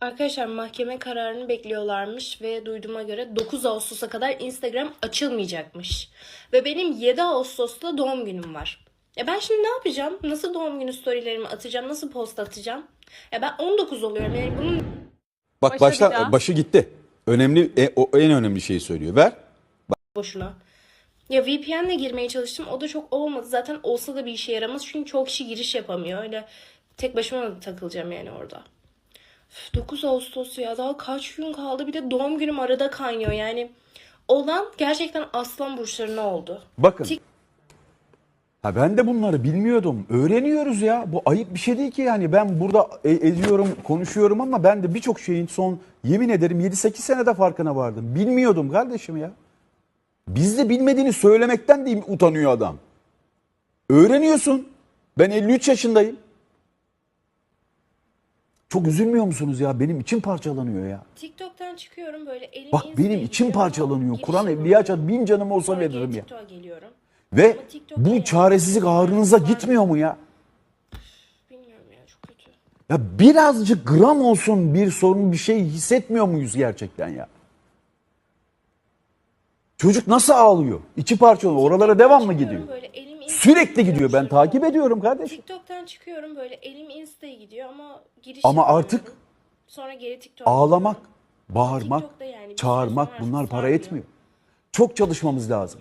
Arkadaşlar mahkeme kararını bekliyorlarmış ve duyduğuma göre 9 Ağustos'a kadar Instagram açılmayacakmış. Ve benim 7 Ağustos'ta doğum günüm var. Ya ben şimdi ne yapacağım? Nasıl doğum günü storylerimi atacağım? Nasıl post atacağım? Ya ben 19 oluyorum. Yani bunun Bak Başa başta bir daha. başı gitti. Önemli e, o en önemli şeyi söylüyor. Ver. boşuna. Ya VPN'le girmeye çalıştım. O da çok olmadı. Zaten olsa da bir işe yaramaz. Çünkü çok kişi giriş yapamıyor. Öyle tek başıma da takılacağım yani orada. Üf, 9 Ağustos ya daha kaç gün kaldı. Bir de doğum günüm arada kaynıyor. Yani olan gerçekten aslan burçlarına oldu. Bakın. Tik- Ha ben de bunları bilmiyordum. Öğreniyoruz ya. Bu ayıp bir şey değil ki yani. Ben burada e- ediyorum, konuşuyorum ama ben de birçok şeyin son yemin ederim 7-8 senede farkına vardım. Bilmiyordum kardeşim ya. Biz de bilmediğini söylemekten de utanıyor adam. Öğreniyorsun. Ben 53 yaşındayım. Çok üzülmüyor musunuz ya? Benim içim parçalanıyor ya. TikTok'tan çıkıyorum böyle elim Bak benim içim parçalanıyor. Kur'an evliya çat bin canım olsa veririm ya. TikTok'a geliyorum. Ve Ama bu yani çaresizlik ağrınıza gitmiyor mu ya? Bilmiyorum ya çok kötü. Ya birazcık gram olsun bir sorun bir şey hissetmiyor muyuz gerçekten ya? Çocuk nasıl ağlıyor? İçi parçalanıyor. Oralara devamlı Çıkıyorum gidiyor. böyle, elim Sürekli gidiyor. Ben takip ediyorum kardeşim. TikTok'tan çıkıyorum böyle elim Insta'ya gidiyor ama giriş Ama artık sonra geri TikTok'a Ağlamak, bağırmak, TikTok'ta yani bir süre çağırmak sonra bunlar artık para sarmıyor. etmiyor. Çok çalışmamız lazım.